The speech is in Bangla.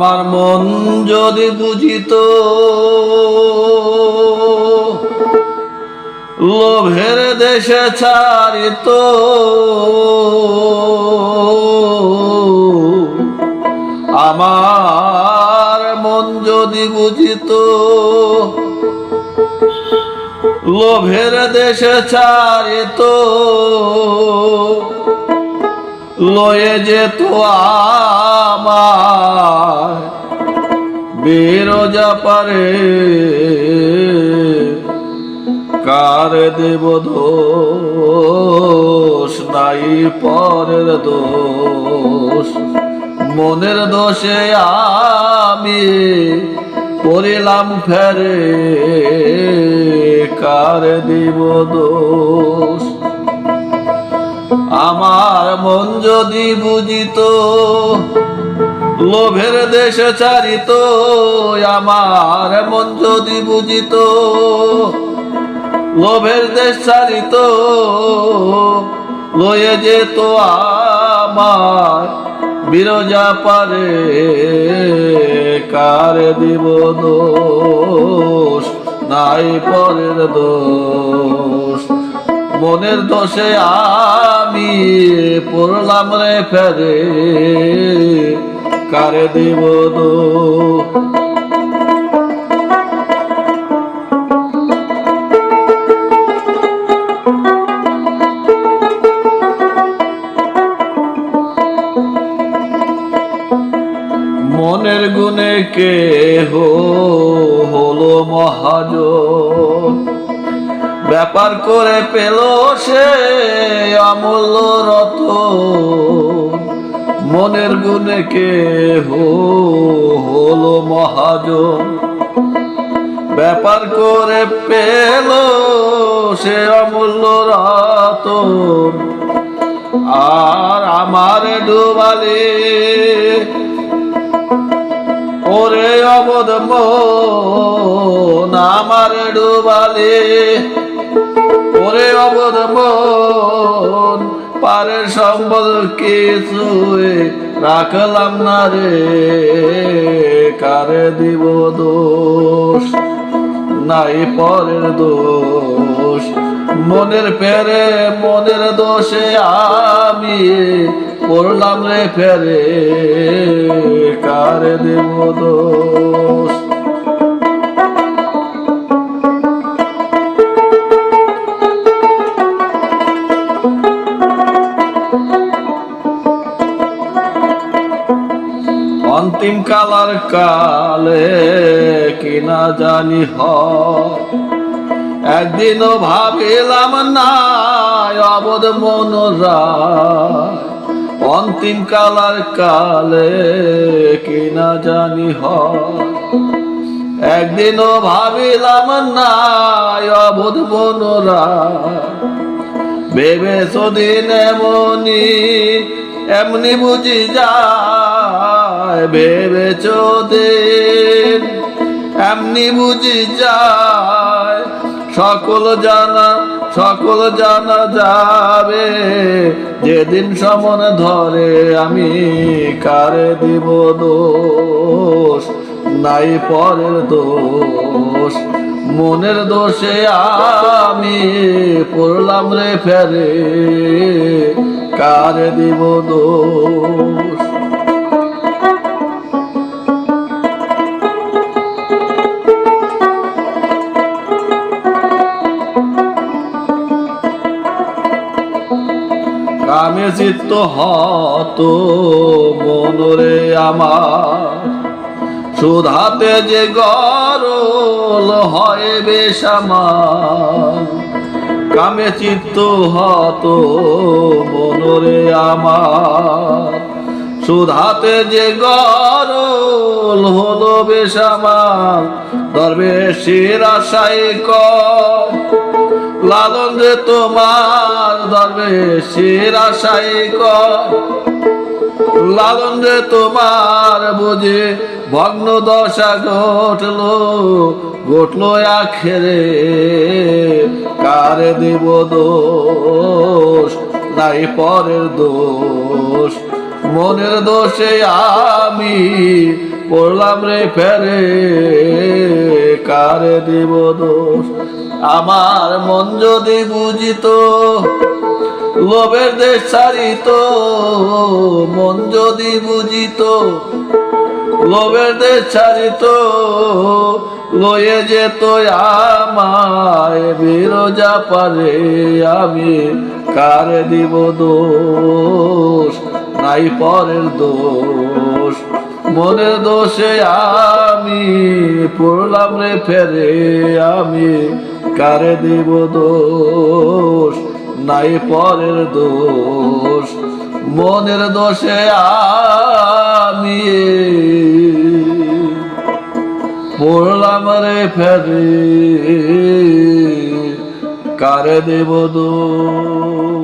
আমার মন যদি বুঝিত লোভের দেশে ছাড়িত আমার মন যদি বুঝিত লোভের দেশে ছাড়িত লয়ে যেত আমার বেরোজা পারে, কার দেব দোষ? নাই পরের দোষ। মনের দোষে আমি পড়িলাম ফেরে, কার দিব দোষ? আমার মন যদি বুঝিত, লোভের দেশে চারিত, আমার মন যদি বুঝিত, লোভের দেশ চারিত, লয়ে যেত আমার বিরজা পারে, কার দিব দোষ? নাই পরের দোষ। মনের দোষে আমি পড়লাম রে ফেরে কারে দিব মনের গুণে কে হলো মহাজ ব্যাপার করে পেল সে অমূল্য রত। মনের গুণে কে হলো মহাজ ব্যাপার করে পেল সে অমূল্য রতন আর আমার ডুবালি ওরে মন আমার ডুবালে ওরে অবদ মন, পারের সম্বল কিছু রাখলাম না রে। কারে দিব দোষ? নাই পরের দোষ। মনের পেরে, মনের দোষে আমি পড়লাম রে ফেরে। কারে দেব দোষ? অন্তিম কালার কালে কিনা জানি হ। একদিনও ভাবিলাম না, অবধ মনোরা অন্তিম কালার কালে কিনা জানি হ। একদিনও ভাবিলাম না, অবধ মনোরা ভেবে সদিন এমনি এমনি বুঝি যায়। ভেবে চোদিন এমনি বুঝি যায়, সকল জানা সকল জানা যাবে। যেদিন সমন ধরে আমি কারে দিব দোষ? নাই পরের দোষ। মনের দোষে আমি পড়লাম রে ফেরে, কারে দিব দোষ? কামে চিত্ত হত মনরে আমার। সুধাতে যে গরল হয় বেশ আমার। কামে চিত্ত হত মনরে আমার। সুধাতে যে গরল হলো বেশ আমার। দরবেশের আশায় কর লালন রে তোমার দরবেশের কর। লালন রে তোমার বুঝে ভগ্ন দশা ঘটলো ঘটলো আখেরে। কারে দেব দোষ? নাই পরের দোষ। মনের দোষে আমি পড়লাম রে ফেরে, কারে দিব দোষ? আমার মন যদি বুঝিত, লোভের দেশ ছাড়িত, মন যদি বুঝিত, লোভের দেশ ছাড়িত, লয়ে যেত আমায় বিরোজা পারে আমি কারে দিব দোষ? নাই পরের দোষ। মনের দোষে আমি পড়লাম রে ফেরে আমি, কারে দিব দোষ? নাই পরের দোষ। মনের দোষে আমি পড়লাম রে ফেরে, কারে দেব দোষ?